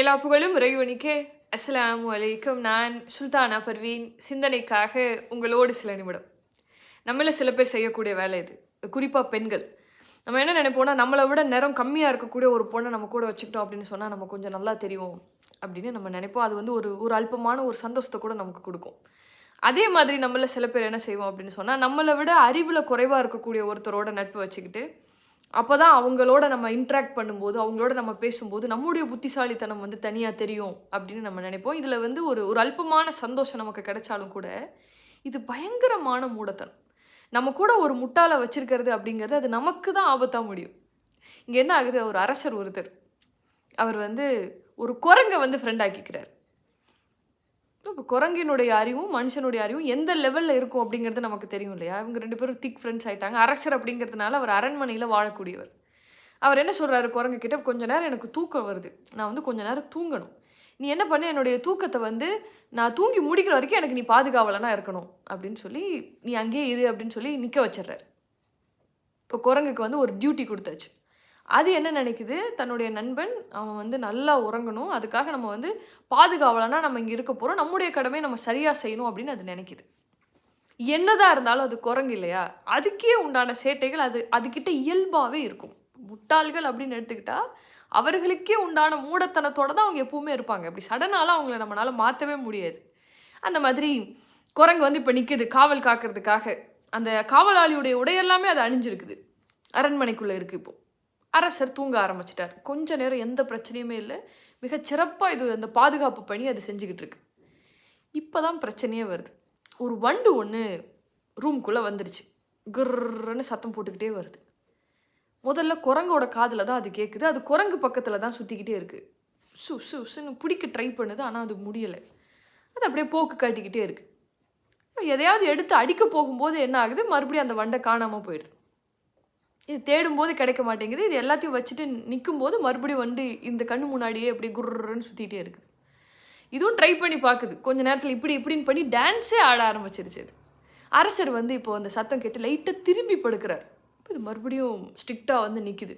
எல்லா புகழும் இறைவனுக்கே. அஸ்லாம் அலைக்கும். நான் சுல்தானா பர்வீன். சிந்தனைக்காக உங்களோடு சில நிமிடம். நம்மள சில பேர் செய்யக்கூடிய வேலை இது. குறிப்பாக பெண்கள். நம்ம என்ன நினைப்போம்னா நம்மளை விட நிறம் கம்மியாக இருக்கக்கூடிய ஒரு பொண்ணை நம்ம கூட வச்சுக்கிட்டோம் அப்படின்னு சொன்னால் நம்ம கொஞ்சம் நல்லா தெரியும் அப்படின்னு நம்ம நினைப்போம். அது வந்து ஒரு ஒரு அல்பமான ஒரு சந்தோஷத்தை கூட நமக்கு கொடுக்கும். அதே மாதிரி நம்மள சில பேர் என்ன செய்வோம் அப்படின்னு சொன்னால் நம்மளை விட அறிவில் குறைவாக இருக்கக்கூடிய ஒருத்தரோட நட்பு வச்சுக்கிட்டு அப்போ தான் அவங்களோட நம்ம இன்ட்ராக்ட் பண்ணும்போது அவங்களோட நம்ம பேசும்போது நம்முடைய புத்திசாலித்தனம் வந்து தனியாக தெரியும் அப்படின்னு நம்ம நினைப்போம். இதில் வந்து ஒரு ஒரு அல்பமான சந்தோஷம் நமக்கு கிடைச்சாலும் கூட இது பயங்கரமான மூடத்தனம். நம்ம கூட ஒரு முட்டாளை வச்சுருக்கிறது அப்படிங்கிறது அது நமக்கு தான் ஆபத்தாக முடியும். இங்கே என்ன ஆகுது? ஒரு அரசர் ஒருத்தர். அவர் வந்து ஒரு குரங்கை வந்து ஃப்ரெண்ட் ஆக்கிக்கிறார். இப்போ குரங்கினுடைய அறிவும் மனுஷனுடைய அறிவும் எந்த லெவலில் இருக்கும் அப்படிங்கிறது நமக்கு தெரியும் இல்லையா? இவங்க ரெண்டு பேரும் திக் ஃப்ரெண்ட்ஸ் ஆகிட்டாங்க அரசர் அப்படிங்கிறதுனால அவர் அரண்மனையில் வாழக்கூடியவர். அவர் என்ன சொல்கிறாரு குரங்கு கிட்ட கொஞ்ச நேரம் எனக்கு தூக்கம் வருது. நான் வந்து கொஞ்ச நேரம் தூங்கணும். நீ என்ன பண்ண? என்னுடைய தூக்கத்தை வந்து நான் தூங்கி முடிக்கிற வரைக்கும் எனக்கு நீ பாதுகாவலனா இருக்கணும். அப்படின்னு சொல்லி நீ அங்கேயே இரு அப்படின்னு சொல்லி நிற்க வச்சிடுறாரு. இப்போ குரங்குக்கு வந்து ஒரு டியூட்டி கொடுத்தாச்சு. அது என்ன நினைக்குது? தன்னுடைய நண்பன் அவன் வந்து நல்லா உறங்கணும். அதுக்காக நம்ம வந்து பாதுகாவலனா நம்ம இங்கே இருக்க போகிறோம் நம்முடைய கடமை நம்ம சரியாக செய்யணும் அப்படின்னு அது நினைக்குது. என்னதான் இருந்தாலும் அது குரங்கு இல்லையா? அதுக்கே உண்டான சேட்டைகள் அது அதுக்கிட்ட இயல்பாகவே இருக்கும். முட்டாள்கள் அப்படின்னு எடுத்துக்கிட்டால் அவர்களுக்கே உண்டான மூடத்தனத்தோட தான் அவங்க எப்பவுமே இருப்பாங்க. அப்படி சடனாலாம் அவங்கள நம்மளால மாற்றவே முடியாது. அந்த மாதிரி குரங்கு வந்து இப்போ நிற்குது காவல் காக்கிறதுக்காக. அந்த காவலாளியுடைய உடையெல்லாமே அது அணிஞ்சிருக்குது. அரண்மனைக்குள்ளே இருக்குது இப்போது அரசர் தூங்க ஆரம்பிச்சிட்டார். கொஞ்ச நேரம் எந்த பிரச்சனையுமே இல்லை. மிக சிறப்பாக இது அந்த பாதுகாப்பு பணி அது செஞ்சுக்கிட்டு இருக்கு. இப்போ தான் பிரச்சனையே வருது. ஒரு வண்டு ஒன்று ரூம்குள்ளே வந்துடுச்சு குர்ன்னு சத்தம் போட்டுக்கிட்டே வருது. முதல்ல குரங்கோட காதில் தான் அது கேட்குது அது குரங்கு பக்கத்தில் தான் சுற்றிக்கிட்டே இருக்குது சு சு சுன்னு பிடிக்க ட்ரை பண்ணுது. ஆனால் அது முடியலை. அது அப்படியே போக்கு காட்டிக்கிட்டே இருக்குது எதையாவது எடுத்து அடிக்க போகும்போது என்ன ஆகுது? மறுபடியும் அந்த வண்டை காணாமல் போயிடுது. இது தேடும்போது கிடைக்க மாட்டேங்குது இது எல்லாத்தையும் வச்சுட்டு நிற்கும்போது மறுபடியும் வந்து இந்த கண்ணு முன்னாடியே அப்படி குர்ன்னு சுற்றிட்டே இருக்குது. இதுவும் ட்ரை பண்ணி பார்க்குது கொஞ்ச நேரத்தில் இப்படி இப்படின்னு பண்ணி டான்ஸே ஆட ஆரம்பிச்சிருச்சு அது அரசர் வந்து இப்போ அந்த சத்தம் கேட்டு லைட்டாக திரும்பி படுக்கிறார். இப்போ இது மறுபடியும் ஸ்ட்ரிக்டாக வந்து நிற்குது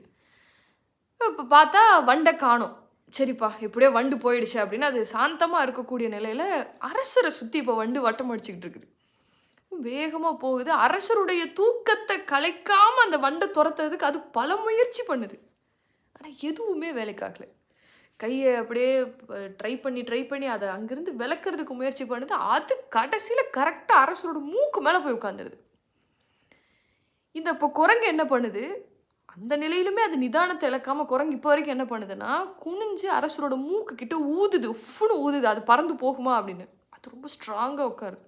இப்போ பார்த்தா வண்டை காணும். சரிப்பா எப்படியோ வண்டு போயிடுச்சு அப்படின்னு அது சாந்தமாக இருக்கக்கூடிய நிலையில் அரசரை சுற்றி இப்போ வண்டு வட்டம் அடிச்சுக்கிட்டு இருக்குது. வேகமாக போகுது. அரசருடைய தூக்கத்தை கலைக்காமல் அந்த வண்டை துரத்துறதுக்கு அது பல முயற்சி பண்ணுது. ஆனால் எதுவுமே வேலைக்காகல கையை அப்படியே ட்ரை பண்ணி ட்ரை பண்ணி அதை அங்கேருந்து விளக்குறதுக்கு முயற்சி பண்ணுது. அது கடைசியில் கரெக்டாக அரசரோட மூக்கு மேலே போய் உட்காந்துருது இந்த இப்போ குரங்கு என்ன பண்ணுது? அந்த நிலையிலுமே அது நிதானத்தை இழக்காமல் குரங்கு இப்போ வரைக்கும் என்ன பண்ணுதுன்னா குனிஞ்சு அரசரோட மூக்கு கிட்ட ஊதுது. உஃப்னு ஊதுது. அது பறந்து போகுமா அப்படின்னு. அது ரொம்ப ஸ்ட்ராங்காக உட்காருது.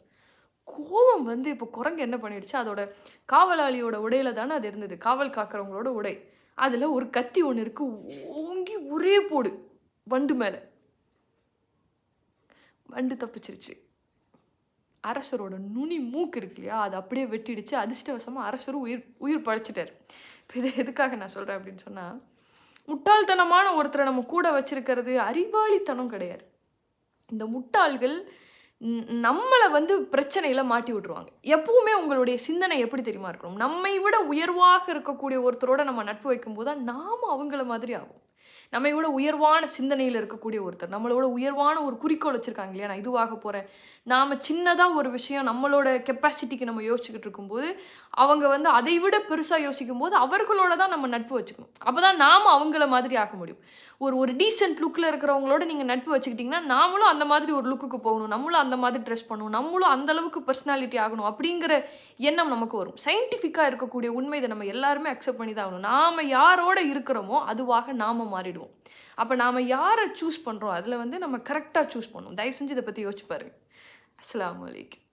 கோபம் வந்து இப்போ குரங்கு என்ன பண்ணிடுச்சு? அதோட காவலாளியோட உடையில தானே அது இருந்தது. காவல் காக்கிறவங்களோட உடை. அதில் ஒரு கத்தி ஒன்று இருக்கு. ஓங்கி ஒரே போடு. வண்டு மேலே. வண்டு தப்பிச்சிருச்சு. அரசரோட நுனி மூக்கு இருக்கு இல்லையா? அது அப்படியே வெட்டிடுச்சு. அதிர்ஷ்டவசமாக அரசரும் உயிர் உயிர் பழைச்சிட்டார். இப்போ இதை எதுக்காக நான் சொல்கிறேன் அப்படின்னு சொன்னால் முட்டாள்தனமான ஒருத்தரை நம்ம கூட வச்சிருக்கிறது அறிவாளித்தனம் கிடையாது. இந்த முட்டாள்கள் நம்மளை வந்து பிரச்சனையில் மாட்டி விட்ருவாங்க எப்பவுமே உங்களுடைய சிந்தனை எப்படி தெரியுமா இருக்கணும்? நம்மை விட உயர்வாக இருக்கக்கூடிய ஒருத்தரோட நம்ம நட்பு வைக்கும்போது தான் நாம் அவங்கள மாதிரி ஆகும் நம்மை விட உயர்வான சிந்தனையில் இருக்கக்கூடிய ஒருத்தர் நம்மளோட உயர்வான ஒரு குறிக்கோள் வச்சுருக்காங்க இல்லையா? நான் இதுவாக போகிறேன் நாம் சின்னதாக ஒரு விஷயம் நம்மளோட கெப்பாசிட்டிக்கு நம்ம யோசிச்சுக்கிட்டு இருக்கும்போது அவங்க வந்து அதை விட பெருசாக யோசிக்கும் போது அவர்களோட தான் நம்ம நட்பு வச்சுக்கணும். அப்போ தான் நாம் அவங்கள மாதிரி ஆக முடியும். ஒரு ஒரு டீசென்ட் லுக்கில் இருக்கிறவங்களோட நீங்கள் நட்பு வச்சுக்கிட்டிங்கன்னா நாமளும் அந்த மாதிரி ஒரு லுக்குக்கு போகணும். நம்மளும் அந்த மாதிரி ட்ரெஸ் பண்ணணும். நம்மளும் அந்தளவுக்கு பர்சனாலிட்டி ஆகணும் அப்படிங்கிற எண்ணம் நமக்கு வரும். சயின்டிஃபிக்காக இருக்கக்கூடிய உண்மை இதை நம்ம எல்லாருமே அக்செப்ட் பண்ணி தான் ஆகணும். நாம் யாரோட இருக்கிறோமோ அதுவாக நாம் மாறிடுவோம். அப்போ நாம் யாரை சூஸ் பண்ணுறோம் அதில் வந்து நம்ம கரெக்டாக சூஸ் பண்ணுவோம். தயவு செஞ்சு இதை பற்றி யோசிச்சு பாருங்க. அஸ்லாம் அலைக்கும்.